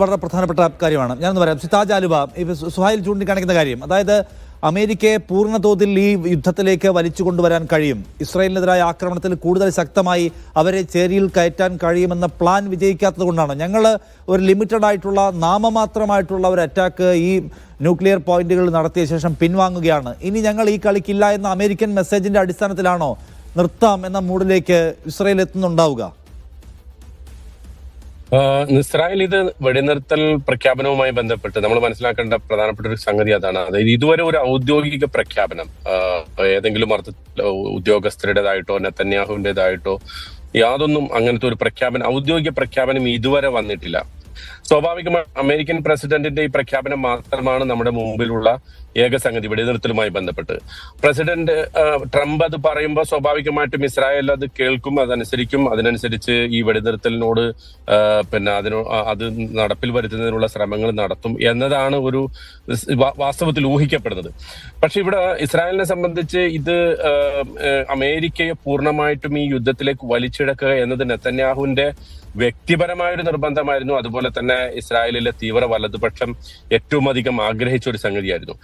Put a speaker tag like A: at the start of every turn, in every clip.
A: വളരെ പ്രധാനപ്പെട്ട കാര്യമാണ്. ഞാനൊന്ന് പറയാം. സിതാജ് ആലുബ സുഹായിൽ ചൂണ്ടിക്കാണിക്കുന്ന കാര്യം. അതായത് അമേരിക്കയെ പൂർണ തോതിൽ ഈ യുദ്ധത്തിലേക്ക് വലിച്ചു കൊണ്ടുവരാൻ കഴിയും. ഇസ്രായേലിനെതിരായ ആക്രമണത്തിൽ കൂടുതൽ ശക്തമായി അവരെ ചേരിയിൽ കയറ്റാൻ കഴിയുമെന്ന പ്ലാൻ വിജയിക്കാത്തത് കൊണ്ടാണ്. ഞങ്ങൾ ഒരു ലിമിറ്റഡ് ആയിട്ടുള്ള നാമമാത്രമായിട്ടുള്ള ഒരു അറ്റാക്ക് ഈ ന്യൂക്ലിയർ പോയിന്റുകൾ നടത്തിയ ശേഷം പിൻവാങ്ങുകയാണ്. ഇനി ഞങ്ങൾ ഈ കളിക്കില്ല എന്ന അമേരിക്കൻ മെസ്സേജിന്റെ അടിസ്ഥാനത്തിലാണോ നിർത്താം എന്ന മൂഡിലേക്ക് ഇസ്രായേൽ എത്തുന്നുണ്ടാവുക?
B: ഇസ്രായേൽ ഇത് വെടിനിർത്തൽ പ്രഖ്യാപനവുമായി ബന്ധപ്പെട്ട് നമ്മൾ മനസ്സിലാക്കേണ്ട പ്രധാനപ്പെട്ട ഒരു സംഗതി അതാണ്. അതായത് ഇതുവരെ ഒരു ഔദ്യോഗിക പ്രഖ്യാപനം ഏതെങ്കിലും അർത്ഥത്തിൽ ഉദ്യോഗസ്ഥരുടേതായിട്ടോ നെത്തന്യാഹുവിന്റെതായിട്ടോ യാതൊന്നും അങ്ങനത്തെ ഒരു പ്രഖ്യാപനം ഔദ്യോഗിക പ്രഖ്യാപനം ഇതുവരെ വന്നിട്ടില്ല. സ്വാഭാവികമായി അമേരിക്കൻ പ്രസിഡന്റിന്റെ ഈ പ്രഖ്യാപനം മാത്രമാണ് നമ്മുടെ മുമ്പിലുള്ള ഏക സംഗതി വെടിനിർത്തലുമായി ബന്ധപ്പെട്ട്. പ്രസിഡന്റ് ട്രംപ് അത് പറയുമ്പോൾ സ്വാഭാവികമായിട്ടും ഇസ്രായേൽ അത് കേൾക്കും അതനുസരിക്കും. അതിനനുസരിച്ച് ഈ വെടിനിർത്തലിനോട് പിന്നെ അതിനോ അത് നടപ്പിൽ വരുത്തുന്നതിനുള്ള ശ്രമങ്ങൾ നടത്തും എന്നതാണ് ഒരു വാസ്തവത്തിൽ ഊഹിക്കപ്പെടുന്നത്. പക്ഷെ ഇവിടെ ഇസ്രായേലിനെ സംബന്ധിച്ച് ഇത് അമേരിക്കയെ പൂർണമായിട്ടും ഈ യുദ്ധത്തിലേക്ക് വലിച്ചിഴക്കുക എന്നത് നെത്തന്യാഹുവിന്റെ വ്യക്തിപരമായ ഒരു നിർബന്ധമായിരുന്നു. അതുപോലെ തന്നെ ഇസ്രായേലിലെ തീവ്ര വലതുപക്ഷം ഏറ്റവും അധികം ആഗ്രഹിച്ച ഒരു സംഗതിയായിരുന്നു.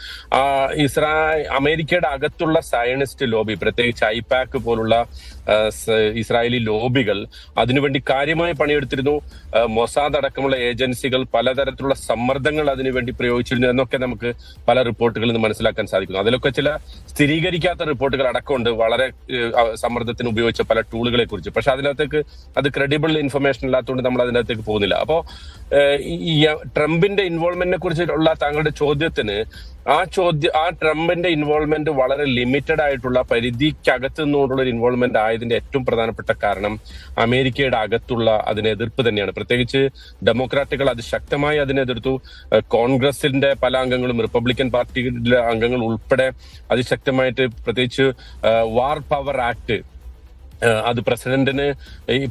B: ഇസ്രായേൽ അമേരിക്കയുടെ അകത്തുള്ള സയനിസ്റ്റ് ലോബി പ്രത്യേകിച്ച് ഐപാക്ക് പോലുള്ള ഇസ്രായേലി ലോബികൾ അതിനുവേണ്ടി കാര്യമായി പണിയെടുത്തിരുന്നു. മൊസാദ് അടക്കമുള്ള ഏജൻസികൾ പലതരത്തിലുള്ള സമ്മർദ്ദങ്ങൾ അതിനുവേണ്ടി പ്രയോഗിച്ചിരുന്നു എന്നൊക്കെ നമുക്ക് പല റിപ്പോർട്ടുകളിൽ നിന്ന് മനസ്സിലാക്കാൻ സാധിക്കുന്നു. അതിലൊക്കെ ചില സ്ഥിരീകരിക്കാത്ത റിപ്പോർട്ടുകൾ അടക്കമുണ്ട്. വളരെ സമ്മർദ്ദത്തിന് ഉപയോഗിച്ച പല ടൂളുകളെ കുറിച്ച് പക്ഷെ അതിനകത്തേക്ക് അത് ക്രെഡിബിൾ ഇൻഫർമേഷൻ ഇല്ലാത്തതുകൊണ്ട് നമ്മൾ അതിനകത്തേക്ക് പോകുന്നില്ല. അപ്പോ ഈ ട്രംപിന്റെ ഇൻവോൾവ്മെന്റിനെ കുറിച്ചുള്ള താങ്കളുടെ ചോദ്യത്തിന് ആ ചോദ്യ ആ ട്രംപിന്റെ ഇൻവോൾവ്മെന്റ് വളരെ ലിമിറ്റഡ് ആയിട്ടുള്ള പരിധിക്കകത്ത് നിന്നുകൊണ്ടുള്ള ഒരു ഇൻവോൾവ്മെന്റ് ആയതിന്റെ ഏറ്റവും പ്രധാനപ്പെട്ട കാരണം അമേരിക്കയുടെ അകത്തുള്ള അതിനെ എതിർപ്പ് തന്നെയാണ്. പ്രത്യേകിച്ച് ഡെമോക്രാറ്റുകൾ അത് ശക്തമായി അതിനെതിർത്തു. കോൺഗ്രസിന്റെ പല അംഗങ്ങളും റിപ്പബ്ലിക്കൻ പാർട്ടിയിലെ അംഗങ്ങൾ ഉൾപ്പെടെ അതിശക്തമായിട്ട് പ്രത്യേകിച്ച് വാർ പവർ ആക്ട് അത് പ്രസിഡന്റിന്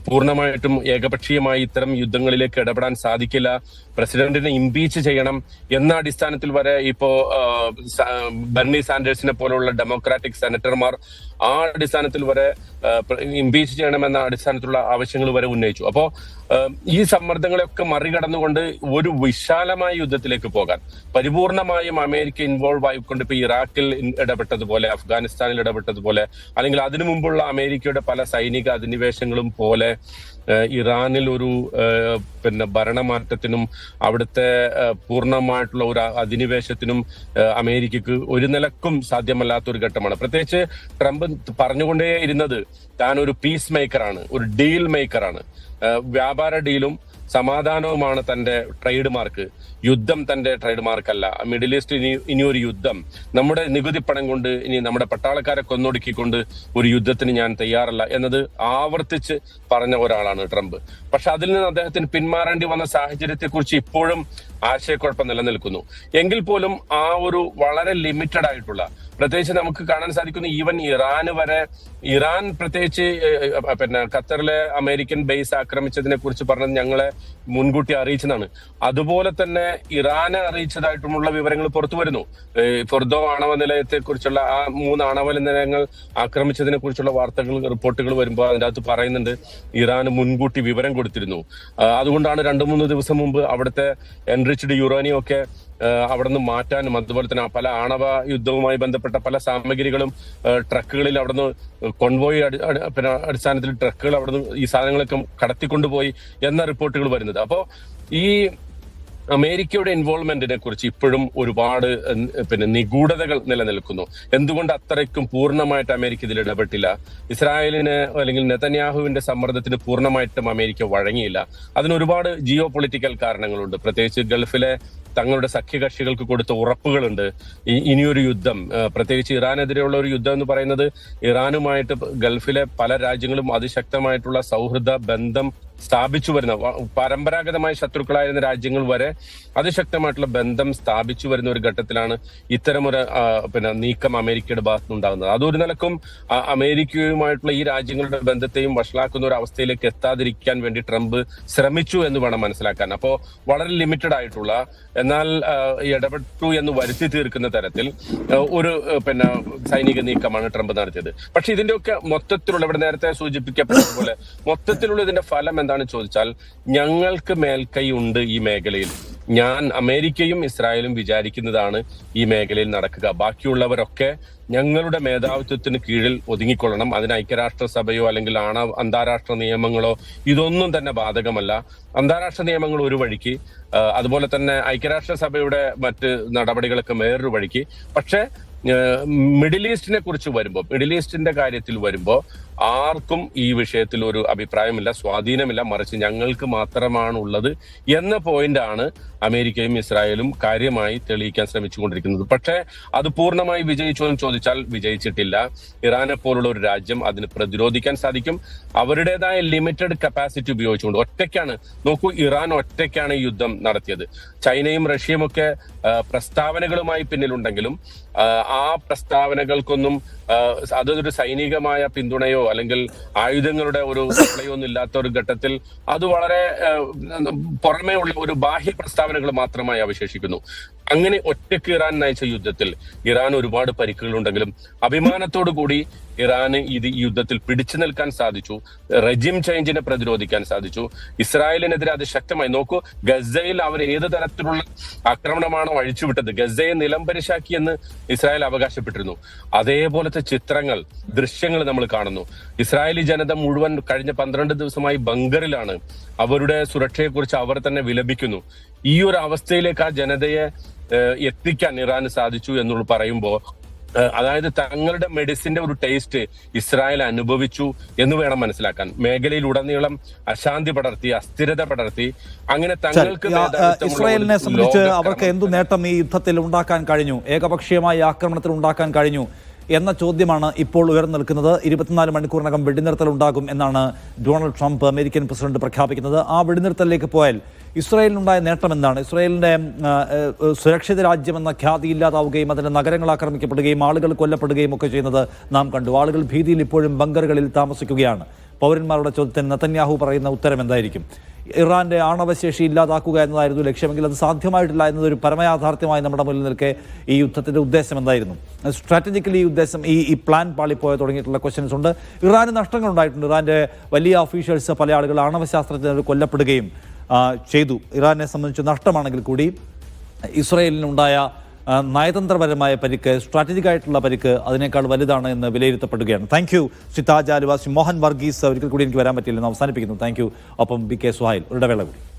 B: പൂർണമായിട്ടും ഏകപക്ഷീയമായി ഇത്തരം യുദ്ധങ്ങളിലേക്ക് ഇടപെടാൻ സാധിക്കില്ല. പ്രസിഡന്റിനെ ഇംപീച്ച് ചെയ്യണം എന്ന അടിസ്ഥാനത്തിൽ വരെ ഇപ്പോ ബെർണി സാൻഡേഴ്സിനെ പോലുള്ള ഡെമോക്രാറ്റിക് സെനറ്റർമാർ ആ അടിസ്ഥാനത്തിൽ വരെ ഇംപീച്ച് ചെയ്യണമെന്ന അടിസ്ഥാനത്തിലുള്ള ആവശ്യങ്ങൾ വരെ ഉന്നയിച്ചു. അപ്പോ ഈ സമ്മർദ്ദങ്ങളെയൊക്കെ മറികടന്നുകൊണ്ട് ഒരു വിശാലമായ യുദ്ധത്തിലേക്ക് പോകാൻ പരിപൂർണമായും അമേരിക്ക ഇൻവോൾവ് ആയിക്കൊണ്ട് ഇപ്പൊ ഇറാഖിൽ ഇടപെട്ടതുപോലെ അഫ്ഗാനിസ്ഥാനിൽ ഇടപെട്ടതുപോലെ അല്ലെങ്കിൽ അതിനു മുമ്പുള്ള അമേരിക്കയുടെ പല സൈനിക അധിനിവേശങ്ങളും പോലെ ഇറാനിൽ ഒരു പിന്നെ ഭരണമാറ്റത്തിനും അവിടുത്തെ പൂർണമായിട്ടുള്ള ഒരു അധിനിവേശത്തിനും അമേരിക്കക്ക് ഒരു നിലക്കും സാധ്യമല്ലാത്ത ഒരു ഘട്ടമാണ്. പ്രത്യേകിച്ച് ട്രംപ് പറഞ്ഞുകൊണ്ടേ ഇരുന്നത് താൻ ഒരു പീസ് മേക്കറാണ് ഒരു ഡീൽ മേക്കറാണ് വ്യാപാര ഡീലും സമാധാനവുമാണ് തന്റെ ട്രേഡ് മാർക്ക് യുദ്ധം തന്റെ ട്രേഡ് മാർക്കല്ല മിഡിൽ ഈസ്റ്റ് ഇനി ഇനി ഒരു യുദ്ധം. നമ്മുടെ നികുതി പണം കൊണ്ട് ഇനി നമ്മുടെ പട്ടാളക്കാരെ കൊന്നൊടുക്കിക്കൊണ്ട് ഒരു യുദ്ധത്തിന് ഞാൻ തയ്യാറല്ല എന്നത് ആവർത്തിച്ച് പറഞ്ഞ ഒരാളാണ് ട്രംപ്. പക്ഷെ അതിൽ നിന്ന് അദ്ദേഹത്തിന് പിന്മാറേണ്ടി വന്ന സാഹചര്യത്തെക്കുറിച്ച് ഇപ്പോഴും ആശയക്കുഴപ്പം നിലനിൽക്കുന്നു. എങ്കിൽ പോലും ആ ഒരു വളരെ ലിമിറ്റഡ് ആയിട്ടുള്ള പ്രത്യേകിച്ച് നമുക്ക് കാണാൻ സാധിക്കുന്നു ഈവൻ ഇറാന് വരെ ഇറാൻ പ്രത്യേകിച്ച് പിന്നെ ഖത്തറിലെ അമേരിക്കൻ ബേസ് ആക്രമിച്ചതിനെ കുറിച്ച് പറഞ്ഞത് ഞങ്ങളെ മുൻകൂട്ടി അറിയിച്ചതാണ്. അതുപോലെ തന്നെ ഇറാനെ അറിയിച്ചതായിട്ടുമുള്ള വിവരങ്ങൾ പുറത്തു വരുന്നു. ഫുർദോ ആണവ നിലയത്തെ കുറിച്ചുള്ള ആ മൂന്ന് ആണവ നിലയങ്ങൾ ആക്രമിച്ചതിനെ കുറിച്ചുള്ള വാർത്തകൾ റിപ്പോർട്ടുകൾ വരുമ്പോൾ അതിന്റെ അകത്ത് പറയുന്നുണ്ട്. ഇറാന് മുൻകൂട്ടി വിവരം കൊടുത്തിരുന്നു. അതുകൊണ്ടാണ് രണ്ടു മൂന്ന് ദിവസം മുമ്പ് അവിടുത്തെ എൻറിച്ച്ഡ് യുറേനിയം ഒക്കെ അവിടെ അവിടുന്ന് മാറ്റാനും അതുപോലെ തന്നെ പല ആണവ യുദ്ധവുമായി ബന്ധപ്പെട്ട പല സാമഗ്രികളും ട്രക്കുകളിൽ അവിടുന്ന് കൊൺവോയ് പിന്നെ അടിസ്ഥാനത്തിൽ ട്രക്കുകൾ അവിടുന്ന് ഈ സാധനങ്ങളൊക്കെ കടത്തിക്കൊണ്ടുപോയി എന്ന റിപ്പോർട്ടുകൾ വരുന്നത്. അപ്പോൾ ഈ അമേരിക്കയുടെ ഇൻവോൾവ്മെന്റിനെ കുറിച്ച് ഇപ്പോഴും ഒരുപാട് പിന്നെ നിഗൂഢതകൾ നിലനിൽക്കുന്നു. എന്തുകൊണ്ട് അത്രയ്ക്കും പൂർണമായിട്ട് അമേരിക്ക ഇതിൽ ഇടപെട്ടില്ല? ഇസ്രായേലിന് അല്ലെങ്കിൽ നെതന്യാഹുവിന്റെ സമ്മർദ്ദത്തിന് പൂർണമായിട്ടും അമേരിക്ക വഴങ്ങിയില്ല. അതിന് ഒരുപാട് ജിയോ പൊളിറ്റിക്കൽ കാരണങ്ങളുണ്ട്. പ്രത്യേകിച്ച് ഗൾഫിലെ തങ്ങളുടെ സഖ്യകക്ഷികൾക്ക് കൊടുത്ത ഉറപ്പുകളുണ്ട്. ഇനിയൊരു യുദ്ധം. പ്രത്യേകിച്ച് ഇറാനെതിരെയുള്ള ഒരു യുദ്ധം എന്ന് പറയുന്നത് ഇറാനുമായിട്ട് ഗൾഫിലെ പല രാജ്യങ്ങളും അതിശക്തമായിട്ടുള്ള സൗഹൃദ ബന്ധം സ്ഥാപിച്ചു വരുന്ന പരമ്പരാഗതമായ ശത്രുക്കളായിരുന്ന രാജ്യങ്ങൾ വരെ അതിശക്തമായിട്ടുള്ള ബന്ധം സ്ഥാപിച്ചു വരുന്ന ഒരു ഘട്ടത്തിലാണ് ഇത്തരമൊരു പിന്നെ നീക്കം അമേരിക്കയുടെ ഭാഗത്തുനിന്ന് ഉണ്ടാകുന്നത്. അതൊരു നിലക്കും അമേരിക്കയുമായിട്ടുള്ള ഈ രാജ്യങ്ങളുടെ ബന്ധത്തെയും വഷളാക്കുന്ന ഒരു അവസ്ഥയിലേക്ക് എത്താതിരിക്കാൻ വേണ്ടി ട്രംപ് ശ്രമിച്ചു എന്ന് വേണം മനസ്സിലാക്കാൻ. അപ്പോ വളരെ ലിമിറ്റഡ് ആയിട്ടുള്ള എന്നാൽ ഇടപെട്ടു എന്ന് വരുത്തി തീർക്കുന്ന തരത്തിൽ ഒരു പിന്നെ സൈനിക നീക്കമാണ് ട്രംപ് നടത്തിയത്. പക്ഷെ ഇതിന്റെയൊക്കെ മൊത്തത്തിലുള്ള ഇവിടെ നേരത്തെ സൂചിപ്പിക്കപ്പെട്ടതുപോലെ മൊത്തത്തിലുള്ള ഇതിന്റെ ഫലം എന്താണെന്ന് ചോദിച്ചാൽ ഞങ്ങൾക്ക് മേൽക്കൈ ഉണ്ട് ഈ മേഖലയിൽ. ഞാൻ അമേരിക്കയും ഇസ്രായേലും വിചാരിക്കുന്നതാണ് ഈ മേഖലയിൽ നടക്കുക. ബാക്കിയുള്ളവരൊക്കെ ഞങ്ങളുടെ മേധാവിത്വത്തിന് കീഴിൽ ഒതുങ്ങിക്കൊള്ളണം. അതിന് ഐക്യരാഷ്ട്രസഭയോ അല്ലെങ്കിൽ ആണവ അന്താരാഷ്ട്ര നിയമങ്ങളോ ഇതൊന്നും തന്നെ ബാധകമല്ല. അന്താരാഷ്ട്ര നിയമങ്ങൾ ഒരു വഴിക്ക് അതുപോലെ തന്നെ ഐക്യരാഷ്ട്രസഭയുടെ മറ്റ് നടപടികളൊക്കെ വേറൊരു വഴിക്ക്. പക്ഷേ മിഡിൽ ഈസ്റ്റിനെ കുറിച്ച് വരുമ്പോൾ മിഡിൽ ഈസ്റ്റിന്റെ കാര്യത്തിൽ വരുമ്പോൾ ആർക്കും ഈ വിഷയത്തിൽ ഒരു അഭിപ്രായമില്ല സ്വാധീനമില്ല. മറിച്ച് ഞങ്ങൾക്ക് മാത്രമാണ് ഉള്ളത് എന്ന പോയിന്റാണ് അമേരിക്കയും ഇസ്രായേലും കാര്യമായി തെളിയിക്കാൻ ശ്രമിച്ചുകൊണ്ടിരിക്കുന്നത്. പക്ഷേ അത് പൂർണമായി വിജയിച്ചു എന്ന് ചോദിച്ചാൽ വിജയിച്ചിട്ടില്ല. ഇറാനെ പോലുള്ള ഒരു രാജ്യം അതിന് പ്രതിരോധിക്കാൻ സാധിക്കും. അവരുടേതായ ലിമിറ്റഡ് കപ്പാസിറ്റി ഉപയോഗിച്ചുകൊണ്ട് ഒറ്റയ്ക്കാണ് നോക്കൂ ഇറാൻ ഒറ്റയ്ക്കാണ് ഈ യുദ്ധം നടത്തിയത്. ചൈനയും റഷ്യയും ഒക്കെ പ്രസ്താവനകളുമായി പിന്നിലുണ്ടെങ്കിലും ആ പ്രസ്താവനകൾക്കൊന്നും അതൊരു സൈനികമായ പിന്തുണയോ അല്ലെങ്കിൽ ആയുധങ്ങളുടെ ഒരു സപ്ലൈയൊന്നും ഇല്ലാത്ത ഒരു ഘട്ടത്തിൽ അത് വളരെ പുറമേ ഉള്ള ഒരു ബാഹ്യ പ്രസ്താവനകൾ മാത്രമായി അവശേഷിക്കുന്നു. അങ്ങനെ ഒറ്റയ്ക്ക് ഇറാൻ നയിച്ച യുദ്ധത്തിൽ ഇറാൻ ഒരുപാട് പരിക്കുകളുണ്ടെങ്കിലും അഭിമാനത്തോടു കൂടി ഇറാന് ഇത് ഈ യുദ്ധത്തിൽ പിടിച്ചു നിൽക്കാൻ സാധിച്ചു. റെജിം ചേഞ്ചിനെ പ്രതിരോധിക്കാൻ സാധിച്ചു. ഇസ്രായേലിനെതിരെ അത് ശക്തമായി നോക്കൂ. ഗസയിൽ അവർ ഏത് തരത്തിലുള്ള ആക്രമണമാണോ അഴിച്ചുവിട്ടത്. ഗസയെ നിലംപരിശാക്കി എന്ന് ഇസ്രായേൽ അവകാശപ്പെട്ടിരുന്നു. അതേപോലത്തെ ചിത്രങ്ങൾ ദൃശ്യങ്ങൾ നമ്മൾ കാണുന്നു. ഇസ്രായേലി ജനത മുഴുവൻ കഴിഞ്ഞ പന്ത്രണ്ട് ദിവസമായി ബങ്കറിലാണ് അവരുടെ സുരക്ഷയെക്കുറിച്ച് അവർ തന്നെ വിലപിക്കുന്നു. ഈ ഒരു അവസ്ഥയിലേക്ക് ആ ജനതയെ എത്തിക്കാൻ ഇറാന് സാധിച്ചു എന്നുള്ള പറയുമ്പോൾ അതായത് തങ്ങളുടെ മെഡിസിന്റെ ഒരു ടേസ്റ്റ് ഇസ്രായേൽ അനുഭവിച്ചു എന്ന് വേണം മനസ്സിലാക്കാൻ. മേഖലയിൽ ഉടനീളം അശാന്തി പടർത്തി അസ്ഥിരത പടർത്തി അങ്ങനെ തങ്ങൾക്ക്
A: ഇസ്രായേലിനെ സംബന്ധിച്ച് അവർക്ക് എന്തു നേട്ടം ഈ യുദ്ധത്തിൽ ഉണ്ടാക്കാൻ കഴിഞ്ഞു? ഏകപക്ഷീയമായ ആക്രമണത്തിൽ ഉണ്ടാക്കാൻ കഴിഞ്ഞു? എന്ന ചോദ്യമാണ് ഇപ്പോൾ ഉയർന്നു നിൽക്കുന്നത്. ഇരുപത്തിനാല് മണിക്കൂറിനകം വെടിനിർത്തൽ ഉണ്ടാകും എന്നാണ് ഡൊണാൾഡ് ട്രംപ് അമേരിക്കൻ പ്രസിഡന്റ് പ്രഖ്യാപിക്കുന്നത്. ആ വെടിനിർത്തലിലേക്ക് പോയാൽ ഇസ്രായേലിനുണ്ടായ നേട്ടം എന്താണ് ഇസ്രായേലിന്റെ സുരക്ഷിത രാജ്യം സുരക്ഷിത രാജ്യമെന്ന ഖ്യാതി ഇല്ലാതാവുകയും അതിന്റെ നഗരങ്ങൾ ആക്രമിക്കപ്പെടുകയും ആളുകൾ കൊല്ലപ്പെടുകയും ഒക്കെ ചെയ്യുന്നത് നാം കണ്ടു. ആളുകൾ ഭീതിയിൽ ഇപ്പോഴും ബങ്കറുകളിൽ താമസിക്കുകയാണ്. പൗരന്മാരുടെ ചോദ്യത്തിന് നത്തന്യാഹു പറയുന്ന ഉത്തരം എന്തായിരിക്കും? ഇറാന്റെ ആണവശേഷി ഇല്ലാതാക്കുക എന്നതായിരുന്നു ലക്ഷ്യമെങ്കിൽ അത് സാധ്യമായിട്ടില്ല എന്നതൊരു പരമയാഥാർത്ഥ്യമായി നമ്മുടെ മുന്നിൽ നിൽക്കെ ഈ യുദ്ധത്തിന്റെ ഉദ്ദേശം എന്തായിരുന്നു? സ്ട്രാറ്റജിക്കലി ഈ ഉദ്ദേശം ഈ ഈ പ്ലാൻ പാളിപ്പോയ തുടങ്ങിയിട്ടുള്ള ക്വസ്റ്റ്യൻസ് ഉണ്ട്. ഇറാന് നഷ്ടങ്ങൾ ഉണ്ടായിട്ടുണ്ട്. ഇറാന്റെ വലിയ ഓഫീഷ്യൽസ് പല ആളുകൾ ആണവശാസ്ത്രജ്ഞർ കൊല്ലപ്പെടുകയും ചെയ്തു. ഇറാനെ സംബന്ധിച്ച് നഷ്ടമാണെങ്കിൽ കൂടി ഇസ്രയേലിനുണ്ടായ നയതന്ത്രപരമായ പരിക്ക് സ്ട്രാറ്റജിക് ആയിട്ടുള്ള പരിക്ക് അതിനേക്കാൾ വലുതാണ് എന്ന് വിലയിരുത്തപ്പെടുകയാണ്. താങ്ക് യു സിതാജ് ആലുവാസി. മോഹൻ വർഗീസ് ഒരിക്കൽ കൂടി എനിക്ക് വരാൻ പറ്റില്ലെന്ന് അവസാനിപ്പിക്കുന്നു. താങ്ക് യു ഒപ്പം ബി കെ സുഹായിൽ ഒരു ഇടവേള കൂടി.